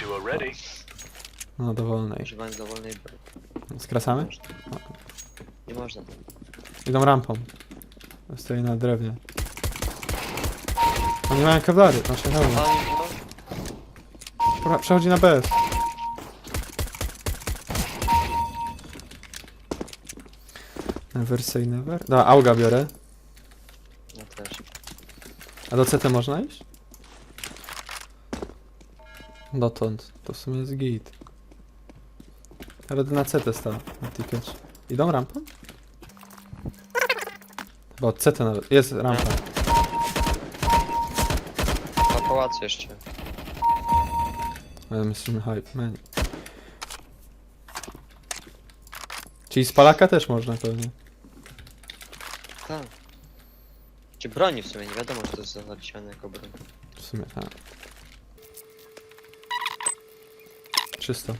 two already. No, dowolnej. Używając dowolnej broni. Skracamy? Można. Nie można. Idą rampą. Stoję na drewnie. Oni mają kewlary, znaczy hełmy. Nie, Przechodzi na BS. Never say never. Dobra, auga biorę. Ja też. A do CT można iść? Dotąd. To w sumie jest git. Ale na CT stał, na ticket. Idą rampą? Chyba od CT nawet. Jest rampa. Na pałacu jeszcze. Ale my jesteśmy hype, man. Czyli z palaka też można pewnie. Tak. Czy broni w sumie, nie wiadomo, czy to jest zaliczane jako broń. W sumie tak. Czysto.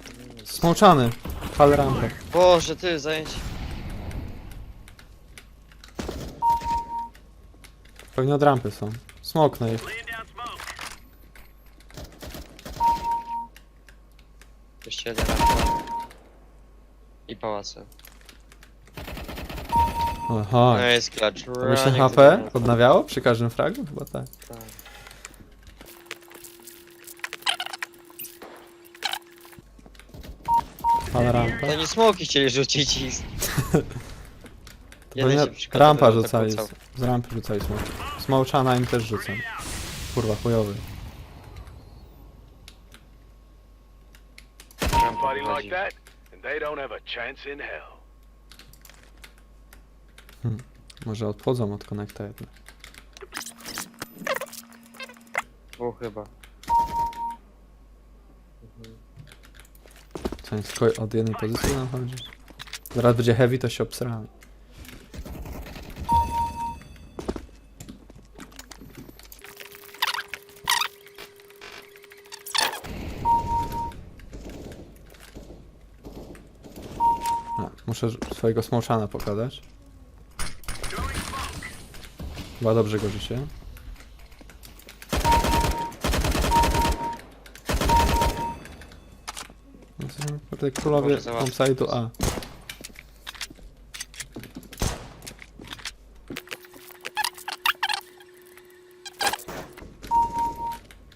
Smołczany. Pal rampę. Boże, ty zajęcie. Pewnie od rampy są. Ich. Laying down smoke. Jeszcze jeden rampa. I pałace. Aha. No jest klacz. Się HP odnawiało przy każdym fragu? Chyba tak. Tak. Pal To rampę. nie smoki chcieli rzucić i... Jeden się rampa tak rzucali. Z, z rampy rzucali smok. Smołczana im też rzucam. Kurwa, chujowy. Rampa Fighting wychodzi. like that, and they don't have a chance in hell. Może odchodzą od konekta jednak. Dwóch chyba. Nie tylko od jednej pozycji nam chodzi? Zaraz będzie heavy, to się obsramy. A, muszę swojego smołczana pokazać. Chyba dobrze go życie. No Kurde, królowie bombside'u A.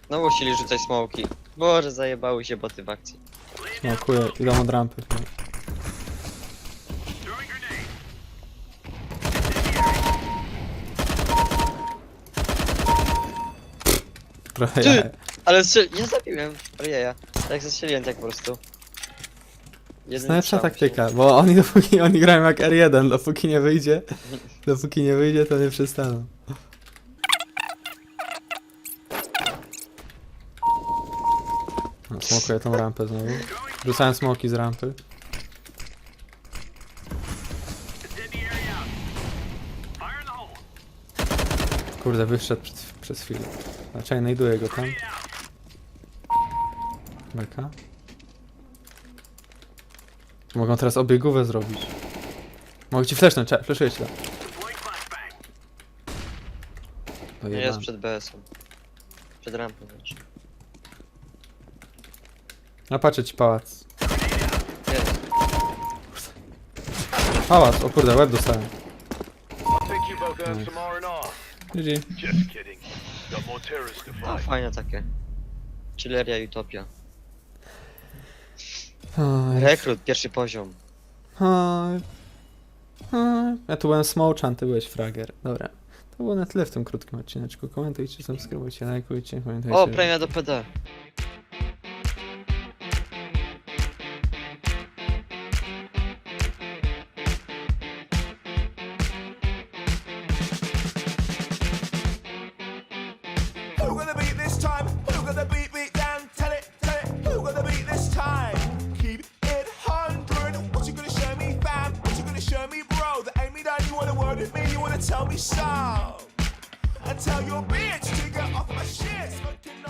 Znowu chcieli rzucać smoki. Boże, zajebały się boty w akcji. Smokuję, idą od rampy. Trochę Ty! ja. Ale strzel... ja zabiłem. Ojeja. Tak zastrzeliłem tak po prostu. Jest Jeden najlepsza strzał taktyka, bo oni dopóki oni grają jak R1, dopóki nie wyjdzie, dopóki nie wyjdzie, to nie przestaną. No, smokuję tą rampę znowu. Rzucałem smoki z rampy. Kurde, wyszedł przed, przez chwilę. Znaczy, znajduję go tam. Beka. Mogą teraz obiegówę zrobić. Mogę ci flashnąć, cze- flashuję ci tam. Flashbang. Nie jest przed BS-em. Przed rampą znaczy. No patrzę ci pałac. Jest. Pałac, o kurde, łeb dostałem. Think you both some. GG. Just kidding. Got more terrorists to No, fight. fajne takie. Chilleria i Utopia. Oj, Rekrut, pierwszy poziom. oj, oj. Ja tu byłem Smołczan, ty byłeś Frager. Dobra. To było na tyle w tym krótkim odcineczku. Komentujcie, subskrybujcie, lajkujcie, pamiętajcie. O, że- premia do PD. murdered me, you wanna tell me some? I tell your bitch to get off my shit.